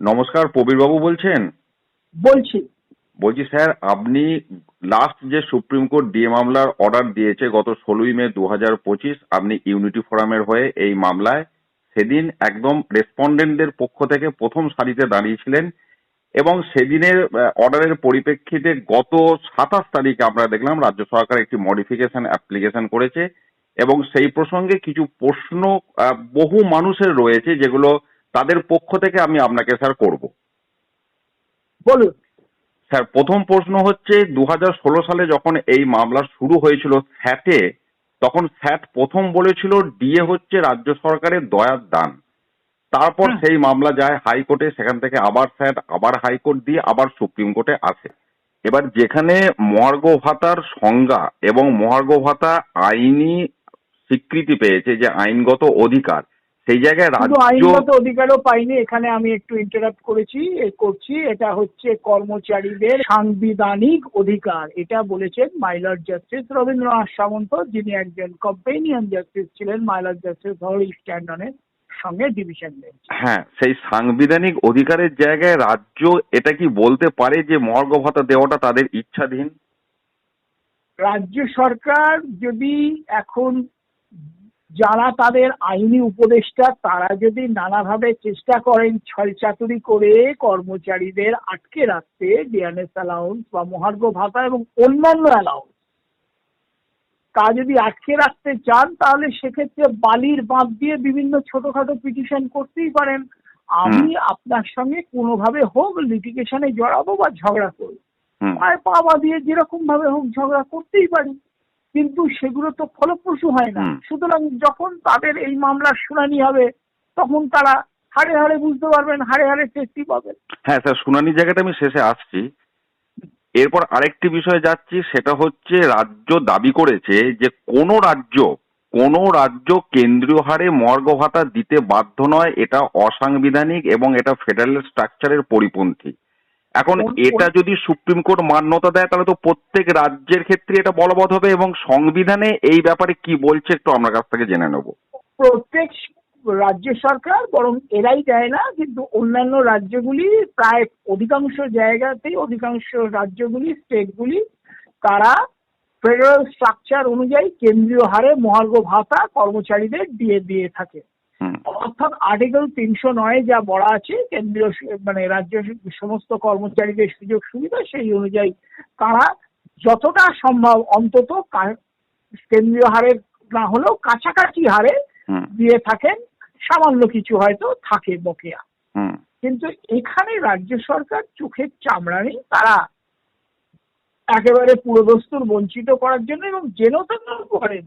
নমস্কার প্রবীর বাবু বলছেন? বলছি। বলছি স্যার আপনি লাস্ট যে সুপ্রিম কোর্ট ডিএ মামলার অর্ডার দিয়েছে গত ষোলোই মে দু হাজার পঁচিশ আপনি ইউনিটি ফোরামের হয়ে এই মামলায় সেদিন একদম রেসপন্ডেন্টদের পক্ষ থেকে প্রথম সারিতে দাঁড়িয়েছিলেন এবং সেদিনের অর্ডারের পরিপ্রেক্ষিতে গত সাতাশ তারিখে আমরা দেখলাম রাজ্য সরকার একটি মডিফিকেশন অ্যাপ্লিকেশন করেছে এবং সেই প্রসঙ্গে কিছু প্রশ্ন বহু মানুষের রয়েছে যেগুলো তাদের পক্ষ থেকে আমি আপনাকে স্যার করব। বলুন। স্যার প্রথম প্রশ্ন হচ্ছে দু সালে যখন এই মামলা শুরু হয়েছিল স্যাটে তখন স্যাট প্রথম বলেছিল ডিএ হচ্ছে রাজ্য সরকারের দয়ার দান। তারপর সেই মামলা যায় হাইকোর্টে সেখান থেকে আবার স্যাট আবার হাইকোর্ট দিয়ে আবার সুপ্রিম কোর্টে আসে। এবার যেখানে মহার্ঘ ভাতার সংজ্ঞা এবং মহার্ঘ ভাতা আইনি স্বীকৃতি পেয়েছে যে আইনগত অধিকার সেই জায়গায় রাজ্য আইনগত অধিকারও পাইনি। এখানে আমি একটু ইন্টারাপ্ট করেছি এ করছি। এটা হচ্ছে কর্মচারীদের সাংবিধানিক অধিকার। এটা বলেছেন মাইলার জাস্টিস রবীন্দ্রনাথ সামন্ত যিনি একজন কম্পেনিয়ন জাস্টিস ছিলেন। মাইলর জাস্টিস হরি স্ট্যান্ডনের সঙ্গে ডিভিশন বেঞ্চ হ্যাঁ সেই সাংবিধানিক অধিকারের জায়গায় রাজ্য এটা কি বলতে পারে যে মর্গ ভাতা দেওয়াটা তাদের ইচ্ছাধীন? রাজ্য সরকার যদি এখন যারা তাদের আইনি উপদেষ্টা তারা যদি নানাভাবে চেষ্টা করেন ছলচাতুরি করে কর্মচারীদের আটকে রাখতে ডিএনএস অ্যালাউন্স বা মহার্ঘ ভাতা এবং অন্যান্য অ্যালাউন্স তা যদি আটকে রাখতে চান তাহলে সেক্ষেত্রে বালির বাঁধ দিয়ে বিভিন্ন ছোটখাটো পিটিশন করতেই পারেন। আমি আপনার সঙ্গে কোনোভাবে হোক লিটিগেশনে জড়াবো বা ঝগড়া করব। পায়ে পাওয়া দিয়ে যেরকম ভাবে হোক ঝগড়া করতেই পারি। কিন্তু সেগুলো তো ফলপ্রসূ হয় না। সুতরাং যখন তাদের এই মামলার শুনানি হবে তখন তারা হাড়ে হাড়ে বুঝতে পারবেন হাড়ে হাড়ে টেস্টি পাবেন। হ্যাঁ স্যার শুনানি জায়গাটা আমি শেষে আসছি। এরপর আরেকটি বিষয়ে যাচ্ছি সেটা হচ্ছে রাজ্য দাবি করেছে যে কোনো রাজ্য কোনো রাজ্য কেন্দ্রীয় হারে মর্গ ভাতা দিতে বাধ্য নয় এটা অসাংবিধানিক এবং এটা ফেডারেল স্ট্রাকচারের পরিপন্থী। এখন এটা যদি সুপ্রিম কোর্ট মান্যতা দেয় তাহলে তো প্রত্যেক রাজ্যের ক্ষেত্রে এটা বলবৎ হবে এবং সংবিধানে এই ব্যাপারে কি বলছে একটু আমরা কাছ থেকে জেনে নেব। প্রত্যেক রাজ্য সরকার বরং এরাই দেয় না কিন্তু অন্যান্য রাজ্যগুলি প্রায় অধিকাংশ জায়গাতেই অধিকাংশ রাজ্যগুলি স্টেটগুলি তারা ফেডারেল স্ট্রাকচার অনুযায়ী কেন্দ্রীয় হারে মহার্ঘ ভাতা কর্মচারীদের দিয়ে দিয়ে থাকে। অর্থাৎ আর্টিকেল তিনশো নয় যা বলা আছে কেন্দ্রীয় মানে রাজ্য সমস্ত কর্মচারীদের সুযোগ সুবিধা সেই অনুযায়ী তারা যতটা সম্ভব অন্তত কেন্দ্রীয় হারের না হলেও কাছাকাছি হারে দিয়ে থাকেন। সামান্য কিছু হয়তো থাকে বকেয়া। কিন্তু এখানে রাজ্য সরকার চোখের চামড়া নেই। তারা একেবারে পুরোদস্তুর বঞ্চিত করার জন্য এবং যেন তেন করেন।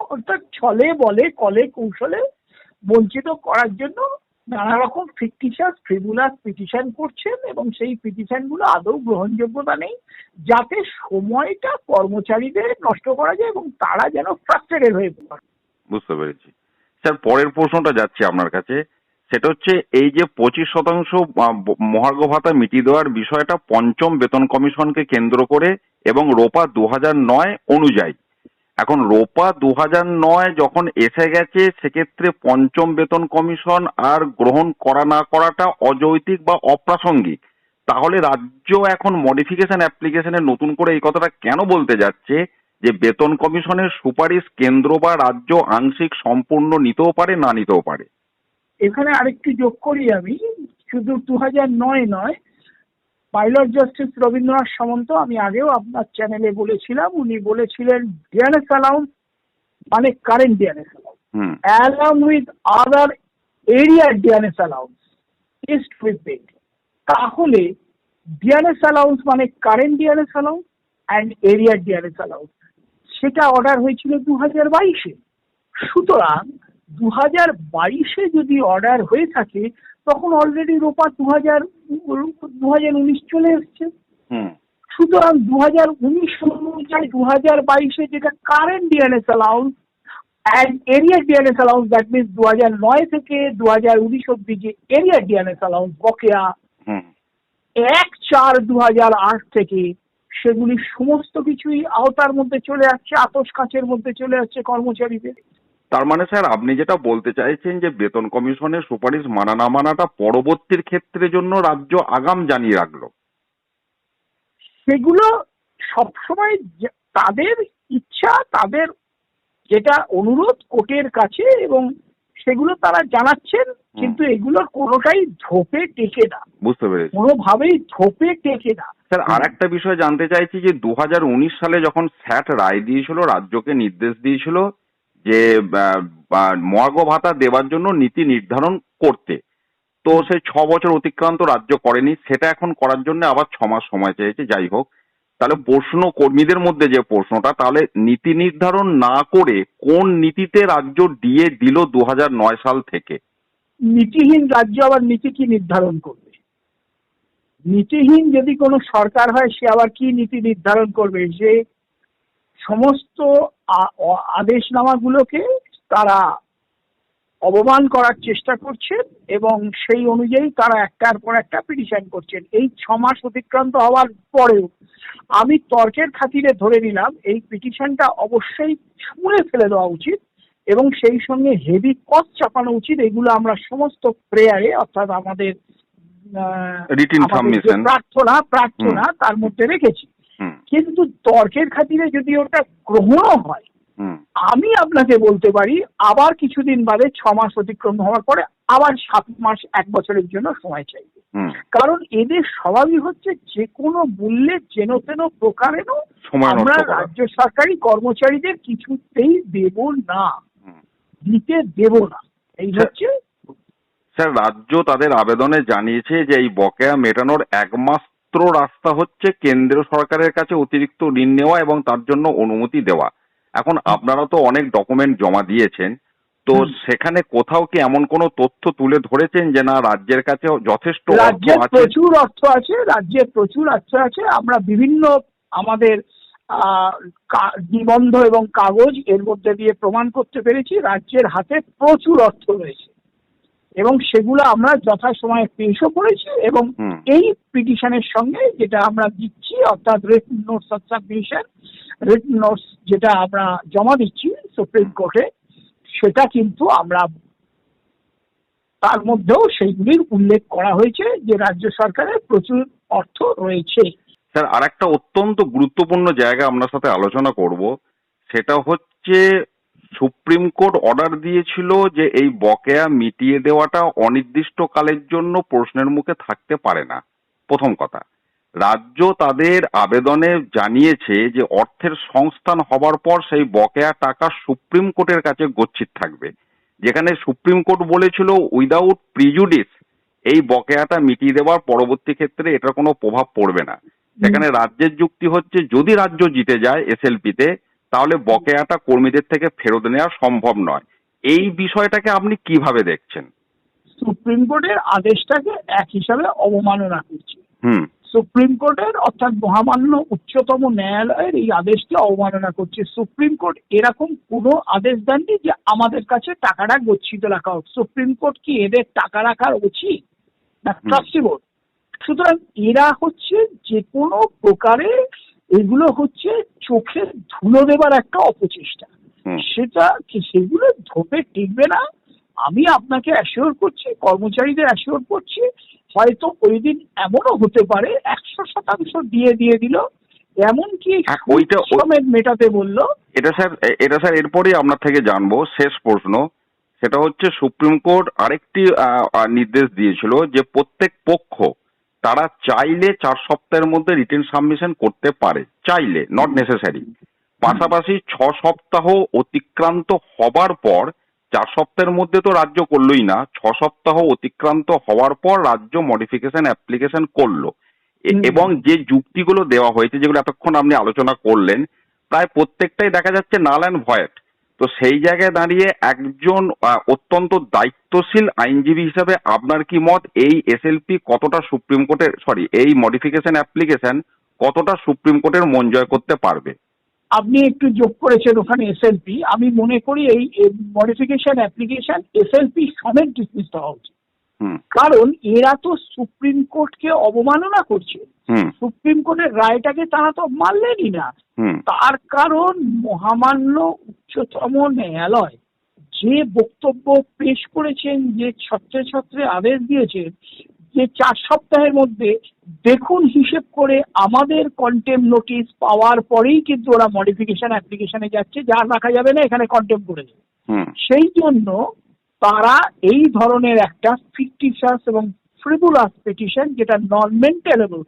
অর্থাৎ ছলে বলে কলে কৌশলে বঞ্চিত করার জন্য নানা রকম ফিকটিশাস ট্রিবুলাস পিটিশন করছেন এবং সেই পিটিশনগুলো আদৌ গ্রহণযোগ্যতা নেই, যাতে সময়টা কর্মচারীদের নষ্ট করা যায় এবং তারা যেন ফ্রাস্ট্রেটেড হয়ে পড়ে। বুঝতে পেরেছি। স্যার, পরের প্রশ্নটা যাচ্ছে আপনার কাছে। সেটা হচ্ছে, এই যে পঁচিশ শতাংশ মহার্ঘ ভাতা মিটিয়ে দেওয়ার বিষয়টা পঞ্চম বেতন কমিশনকে কেন্দ্র করে এবং রোপা দু হাজার নয় অনুযায়ী এখন রোপা দু নয় যখন এসে গেছে, সেক্ষেত্রে পঞ্চম বেতন কমিশন আর গ্রহণ করা না করাটা অযৌতিক বা অপ্রাসঙ্গিক? তাহলে রাজ্য এখন মডিফিকেশন অ্যাপ্লিকেশনে নতুন করে এই কথাটা কেন বলতে যাচ্ছে যে বেতন কমিশনের সুপারিশ কেন্দ্র বা রাজ্য আংশিক সম্পূর্ণ নিতেও পারে না নিতেও পারে? এখানে আরেকটু যোগ করি আমি। শুধু দু হাজার নয় নয় পাইলট জাস্টিস রবীন্দ্রনাথ সামন্ত আমি আগেও আপনার চ্যানেলে বলেছিলাম উনি বলেছিলেন ডিএনএস অ্যালাউন্স মানে current DNS allowance along with other area DNS allowance is with তাহলে ডিএনএস অ্যালাউন্স মানে current DNS allowance and area DNS allowance সেটা অর্ডার হয়েছিল দু হাজার বাইশে। সুতরাং দু হাজার বাইশে যদি অর্ডার হয়ে থাকে তখন অলরেডি রোপা দু হাজার দু হাজার উনিশ চলে এসছে। সুতরাং দু হাজার উনিশ অনুযায়ী দু হাজার বাইশে যেটা current DNS allowance and area DNS allowance that means দু হাজার নয় থেকে দু হাজার উনিশ অব্দি যে এরিয়া ডিএনএস অ্যালাউন্স বকেয়া এক চার দু হাজার আট থেকে সেগুলি সমস্ত কিছুই আওতার মধ্যে চলে যাচ্ছে আতস কাঁচের মধ্যে চলে যাচ্ছে কর্মচারীদের। তার মানে স্যার আপনি যেটা বলতে চাইছেন যে বেতন কমিশনের সুপারিশ মানা না মানাটা পরবর্তীর ক্ষেত্রে জন্য রাজ্য আগাম জানিয়ে রাখল। সেগুলো সবসময় তাদের ইচ্ছা তাদের যেটা অনুরোধ কোর্টের কাছে এবং সেগুলো তারা জানাচ্ছেন কিন্তু এগুলোর কোনোটাই ধোপে টেকে না। বুঝতে পেরেছি। কোনোভাবেই ধোপে টেকে না। স্যার আর একটা বিষয় জানতে চাইছি যে দু হাজার উনিশ সালে যখন স্যাট রায় দিয়েছিল রাজ্যকে নির্দেশ দিয়েছিল যে মহার্ঘ ভাতা দেওয়ার জন্য নীতি নির্ধারণ করতে। তো সে ছ বছর অতিক্রান্ত রাজ্য করেনি, সেটা এখন করার জন্য আবার ছ মাস সময় চেয়েছে, যাই হোক। তাহলে প্রশ্ন কর্মীদের মধ্যে যে প্রশ্নটা, তাহলে নীতি নির্ধারণ না করে কোন নীতিতে রাজ্য দিয়ে দিল দু নয় সাল থেকে? নীতিহীন রাজ্য আবার নীতি কি নির্ধারণ করবে? নীতিহীন যদি কোনো সরকার হয়, সে আবার কি নীতি নির্ধারণ করবে? যে সমস্ত আদেশনামাগুলোকে তারা অবমান করার চেষ্টা করছেন এবং সেই অনুযায়ী তারা একটার পর একটা পিটিশন করছেন। এই ছ মাস অতিক্রান্ত হওয়ার পরেও আমি তর্কের খাতিরে ধরে নিলাম এই পিটিশনটা অবশ্যই ছুঁড়ে ফেলে দেওয়া উচিত এবং সেই সঙ্গে হেভি কস্ট চাপানো উচিত। এগুলো আমরা সমস্ত প্রেয়ারে অর্থাৎ আমাদের প্রার্থনা প্রার্থনা তার মধ্যে রেখেছি। কিন্তু তর্কের খাতিরে যদি ওটা গ্রহণও হয় আমি আপনাকে বলতে পারি আবার কিছুদিন বাদে ছ মাস অতিক্রম হওয়ার পরে আবার সাত মাস এক বছরের জন্য সময় চাইবে। কারণ এদের স্বভাবই হচ্ছে যে কোনো মূল্যে যেন তেন প্রকারেণ সময় আমরা রাজ্য সরকারি কর্মচারীদের কিছুতেই দেব না। দিতে দেব না। এই হচ্ছে স্যার রাজ্য তাদের আবেদনে জানিয়েছে যে এই বকেয়া মেটানোর একমাত্র রাস্তা হচ্ছে কেন্দ্র সরকারের কাছে অতিরিক্ত ঋণ নেওয়া এবং তার জন্য অনুমতি দেওয়া। এখন আপনারা তো অনেক ডকুমেন্ট জমা দিয়েছেন। তো সেখানে কোথাও কি এমন কোনো তথ্য তুলে ধরেছেন যে না রাজ্যের কাছে যথেষ্ট অর্থ রাজ্যের প্রচুর অর্থ আছে রাজ্যের প্রচুর অর্থ আছে। আমরা বিভিন্ন আমাদের নিবন্ধ এবং কাগজ এর মধ্যে দিয়ে প্রমাণ করতে পেরেছি। রাজ্যের হাতে প্রচুর অর্থ রয়েছে। এবং সেগুলো আমরা যথাসময়ে পেশও করেছি এবং এই পিটিশনের সঙ্গে যেটা আমরা দিচ্ছি অর্থাৎ writ notes of submission writ notes যেটা আমরা জমা দিচ্ছি সুপ্রিম কোর্টে সেটা কিন্তু আমরা তার মধ্যেও সেইগুলির উল্লেখ করা হয়েছে যে রাজ্য সরকারের প্রচুর অর্থ রয়েছে। স্যার আর একটা অত্যন্ত গুরুত্বপূর্ণ জায়গা আপনার সাথে আলোচনা করব সেটা হচ্ছে সুপ্রিম কোর্ট অর্ডার দিয়েছিল যে এই বকেয়া মিটিয়ে দেওয়াটা অনির্দিষ্টকালের জন্য প্রশ্নের মুখে থাকতে পারে না। প্রথম কথা। রাজ্য তাদের আবেদনে জানিয়েছে যে অর্থের সংস্থান হবার পর সেই বকেয়া টাকা সুপ্রিম কোর্টের কাছে গচ্ছিত থাকবে। যেখানে সুপ্রিম কোর্ট বলেছিল উইদাউট প্রিজুডিস এই বকেয়াটা মিটিয়ে দেওয়ার পরবর্তী ক্ষেত্রে এটার কোনো প্রভাব পড়বে না। সেখানে রাজ্যের যুক্তি হচ্ছে যদি রাজ্য জিতে যায় এসএলপিতে তাহলে বকেয়াটা কর্মীদের থেকে ফেরত নেওয়া সম্ভব নয়। এই বিষয়টাকে আপনি কীভাবে দেখছেন? সুপ্রিম কোর্টের আদেশটাকে এক হিসাবে অবমাননা করছে। সুপ্রিম কোর্টের অর্থাৎ মহামান্য উচ্চতম ন্যায়ালয়ের এই আদেশকে অবমাননা করছে। সুপ্রিম কোর্ট এরকম কোনো আদেশ দেননি যে আমাদের কাছে টাকাটা গচ্ছিত রাখা হোক। সুপ্রিম কোর্ট কি এদের টাকা রাখার উচিত না ট্রাস্টি বোর্ড সুতরাং এরা হচ্ছে যে কোনো প্রকারে এগুলো হচ্ছে চোখে ধুলো দেবার একটা অপচেষ্টা। সেটা সেগুলো ধোপে টিকবে না। আমি আপনাকে অ্যাসিওর করছি কর্মচারীদের অ্যাসিওর করছি হয়তো ওই দিন এমনও হতে পারে একশো শতাংশ দিয়ে দিয়ে দিল। এমনকি হ্যাঁ, ওইটা- ওই- সমেত মেটাতে বলল। এটা স্যার এটা স্যার এরপরেই আপনার থেকে জানব শেষ প্রশ্ন। সেটা হচ্ছে সুপ্রিম কোর্ট আরেকটি নির্দেশ দিয়েছিল যে প্রত্যেক পক্ষ তারা চাইলে চার সপ্তাহের মধ্যে রিটেন সাবমিশন করতে পারে। চাইলে নট নেসেসারি পাশাপাশি ছ সপ্তাহ অতিক্রান্ত হবার পর চার সপ্তাহের মধ্যে তো রাজ্য করলোই না ছ সপ্তাহ অতিক্রান্ত হওয়ার পর রাজ্য মডিফিকেশন অ্যাপ্লিকেশন করল। এবং যে যুক্তিগুলো দেওয়া হয়েছে যেগুলো এতক্ষণ আপনি আলোচনা করলেন প্রায় প্রত্যেকটাই দেখা যাচ্ছে নাল অ্যান্ড ভয়েট তো সেই জায়গায় দাঁড়িয়ে একজন অত্যন্ত দায়িত্বশীল আইনজীবী হিসাবে আপনার কি মত এই এসএলপি কতটা সুপ্রিম কোর্টের সরি এই মডিফিকেশন অ্যাপ্লিকেশন কতটা সুপ্রিম কোর্টের মন জয় করতে পারবে? আপনি একটু যোগ করেছেন ওখানে এসএলপি আমি মনে করি এই মডিফিকেশন অ্যাপ্লিকেশন এসএলপি সমেত ডিসমিস হওয়া উচিত। কারণ এরা তো সুপ্রিম কোর্টকে অবমাননা করছে। সুপ্রিম কোর্টের রায়টাকে তারা তো মানলেনই না। তার কারণ মহামান্য উচ্চতম ন্যায়ালয় যে বক্তব্য পেশ করেছেন যে ছত্রে ছত্রে আদেশ দিয়েছেন যে চার সপ্তাহের মধ্যে দেখুন হিসেব করে আমাদের কন্টেম নোটিশ পাওয়ার পরেই কিন্তু ওরা মডিফিকেশন অ্যাপ্লিকেশনে যাচ্ছে। যা রাখা যাবে না এখানে কন্টেম করে হুম। সেই জন্য তারা এই ধরনের একটা ফিকটিশাস এবং ফ্রিবুলাস পিটিশন যেটা নন মেন্টেলেবল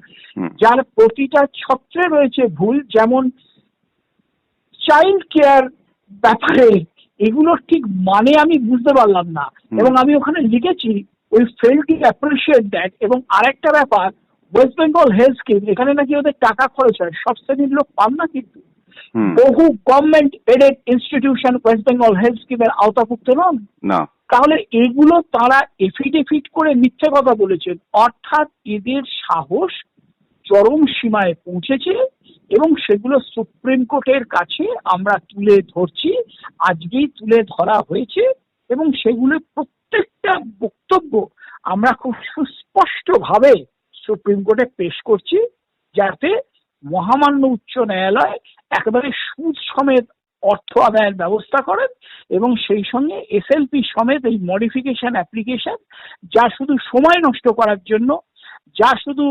যার প্রতিটা ছত্রে রয়েছে ভুল যেমন চাইল্ড কেয়ার ব্যাপারে এগুলোর ঠিক মানে আমি বুঝতে পারলাম না। এবং আমি ওখানে লিখেছি we fail to appreciate that এবং আরেকটা ব্যাপার ওয়েস্ট বেঙ্গল হেলথ স্কিম এখানে নাকি ওদের টাকা খরচ হয় সব শ্রেণির লোক পান না কিন্তু। বহু government aided institution West Bengal health স্কিমের আওতাভুক্ত নন। না। তাহলে এগুলো তারা এফিডেভিট করে মিথ্যে কথা বলেছেন। অর্থাৎ এদের সাহস চরম সীমায় পৌঁছেছে এবং সেগুলো সুপ্রিম কোর্টের কাছে আমরা তুলে ধরছি। আজকেই তুলে ধরা হয়েছে এবং সেগুলো প্রত্যেকটা বক্তব্য আমরা খুব সুস্পষ্টভাবে সুপ্রিম কোর্টে পেশ করছি যাতে মহামান্য উচ্চ ন্যায়ালয় একেবারে সুদ সমেত অর্থ আদায়ের ব্যবস্থা করেন এবং সেই সঙ্গে এসএলপি সমেত এই মডিফিকেশন অ্যাপ্লিকেশন যা শুধু সময় নষ্ট করার জন্য যা শুধু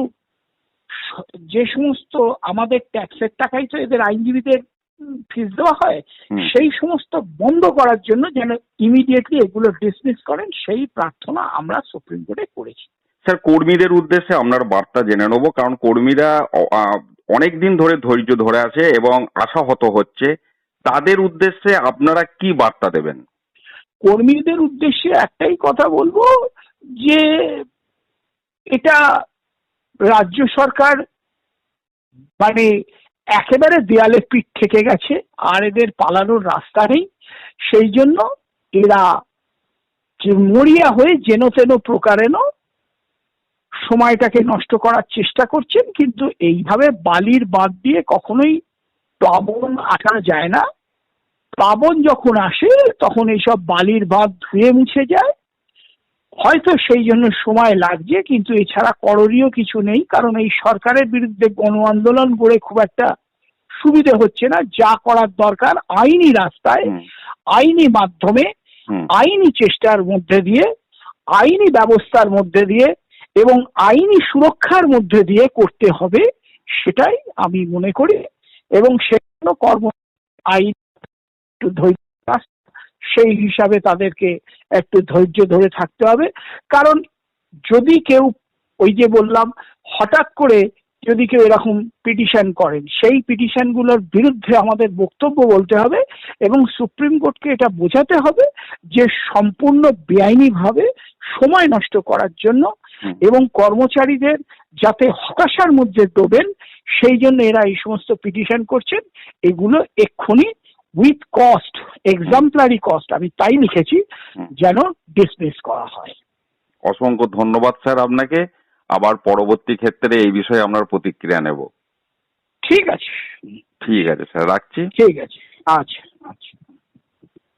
যে সমস্ত আমাদের ট্যাক্সের টাকাই তো এদের আইনজীবীদের ফিস দেওয়া হয় সেই সমস্ত বন্ধ করার জন্য যেন ইমিডিয়েটলি এগুলো ডিসমিস করেন সেই প্রার্থনা আমরা সুপ্রিম কোর্টে করেছি। স্যার কর্মীদের উদ্দেশ্যে আপনার বার্তা জেনে নেব কারণ কর্মীরা অনেক দিন ধরে ধৈর্য ধরে আছে এবং আশাহত হচ্ছে। তাদের উদ্দেশ্যে আপনারা কি বার্তা দেবেন? কর্মীদের উদ্দেশ্যে একটাই কথা বলব যে, এটা রাজ্য সরকার মানে একেবারে দেয়ালে পিঠ থেকে গেছে, আর এদের পালানোর রাস্তা নেই। সেই জন্য এরা যে মরিয়া হয়ে যেন তেন প্রকারেণ সময়টাকে নষ্ট করার চেষ্টা করছেন কিন্তু এইভাবে বালির বাদ দিয়ে কখনোই প্লাবন আঁকা যায় না। প্লাবন যখন আসে তখন এইসব বালির বাঁধ ধুয়ে মুছে যায়। হয়তো সেই জন্য সময় লাগছে কিন্তু এছাড়া করণীয় কিছু নেই কারণ এই সরকারের বিরুদ্ধে গণ আন্দোলন করে খুব একটা সুবিধে হচ্ছে না। যা করার দরকার আইনি রাস্তায় আইনি মাধ্যমে আইনি চেষ্টার মধ্যে দিয়ে আইনি ব্যবস্থার মধ্যে দিয়ে এবং আইনি সুরক্ষার মধ্যে দিয়ে করতে হবে, সেটাই আমি মনে করি এবং সেজন্য কর্ম আইন একটু ধৈর্য সেই হিসাবে তাদেরকে একটু ধৈর্য ধরে থাকতে হবে কারণ যদি কেউ ওই যে বললাম, হঠাৎ করে যদি কেউ এরকম পিটিশন করেন, সেই পিটিশনগুলোর বিরুদ্ধে আমাদের বক্তব্য বলতে হবে এবং সুপ্রিম কোর্টকে এটা বোঝাতে হবে যে সম্পূর্ণ বেআইনিভাবে সময় নষ্ট করার জন্য। এবং কর্মচারীদের যাতে হতাশার মধ্যে ডোবেন সেই জন্য এরা এই সমস্ত পিটিশন করছেন। এগুলো এক্ষুনি উইথ কস্ট এক্সাম্পলারি কস্ট আমি তাই লিখেছি যেন ডিসমিস করা হয়। অসংখ্য ধন্যবাদ স্যার আপনাকে। আবার পরবর্তী ক্ষেত্রে এই বিষয়ে আমরা প্রতিক্রিয়া নেব। ঠিক আছে। ঠিক আছে স্যার রাখছি। ঠিক আছে। আচ্ছা আচ্ছা।